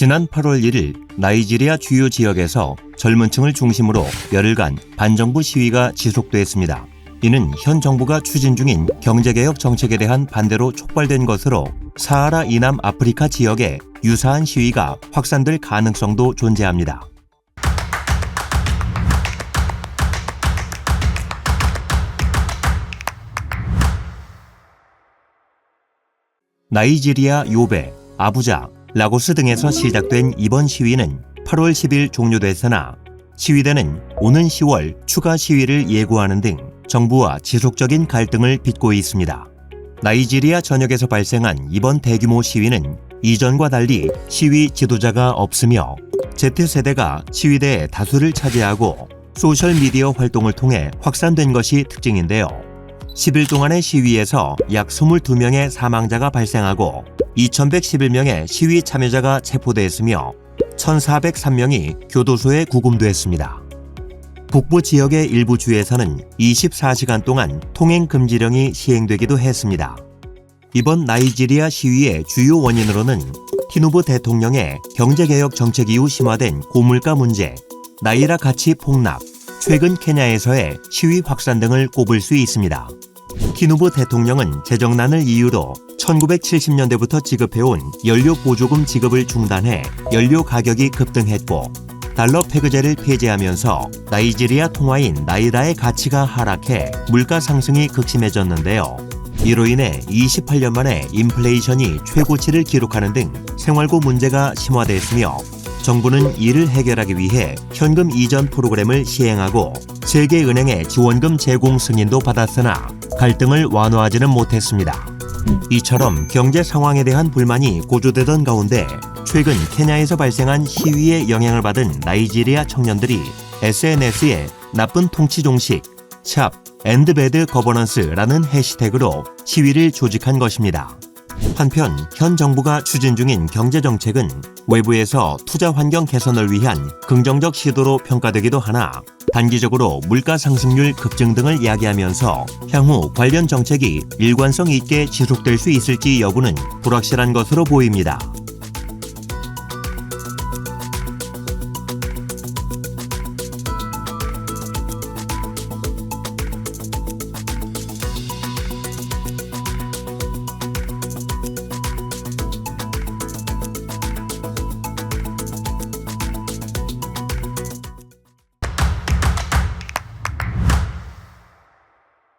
지난 8월 1일 나이지리아 주요 지역에서 젊은 층을 중심으로 열흘간 반정부 시위가 지속됐습니다. 이는 현 정부가 추진 중인 경제개혁 정책에 대한 반대로 촉발된 것으로 사하라 이남 아프리카 지역에 유사한 시위가 확산될 가능성도 존재합니다. 나이지리아 요베, 아부자, 라고스 등에서 시작된 이번 시위는 8월 10일 종료됐으나 시위대는 오는 10월 추가 시위를 예고하는 등 정부와 지속적인 갈등을 빚고 있습니다. 나이지리아 전역에서 발생한 이번 대규모 시위는 이전과 달리 시위 지도자가 없으며 Z세대가 시위대의 다수를 차지하고 소셜미디어 활동을 통해 확산된 것이 특징인데요. 10일 동안의 시위에서 약 22명의 사망자가 발생하고 2111명의 시위 참여자가 체포됐으며 1403명이 교도소에 구금됐습니다. 북부 지역의 일부 주에서는 24시간 동안 통행 금지령이 시행되기도 했습니다. 이번 나이지리아 시위의 주요 원인으로는 티누브 대통령의 경제개혁 정책 이후 심화된 고물가 문제, 나이라 가치 폭락, 최근 케냐에서의 시위 확산 등을 꼽을 수 있습니다. 티누브 대통령은 재정난을 이유로 1970년대부터 지급해온 연료 보조금 지급을 중단해 연료 가격이 급등했고 달러 페그제를 폐지하면서 나이지리아 통화인 나이라의 가치가 하락해 물가 상승이 극심해졌는데요. 이로 인해 28년 만에 인플레이션이 최고치를 기록하는 등 생활고 문제가 심화됐으며 정부는 이를 해결하기 위해 현금 이전 프로그램을 시행하고 세계은행의 지원금 제공 승인도 받았으나 갈등을 완화하지는 못했습니다. 이처럼 경제 상황에 대한 불만이 고조되던 가운데 최근 케냐에서 발생한 시위에 영향을 받은 나이지리아 청년들이 SNS에 나쁜 통치 종식, 샵, 엔드베드 거버넌스라는 해시태그로 시위를 조직한 것입니다. 한편 현 정부가 추진 중인 경제 정책은 외부에서 투자 환경 개선을 위한 긍정적 시도로 평가되기도 하나 단기적으로 물가 상승률 급증 등을 이야기하면서 향후 관련 정책이 일관성 있게 지속될 수 있을지 여부는 불확실한 것으로 보입니다.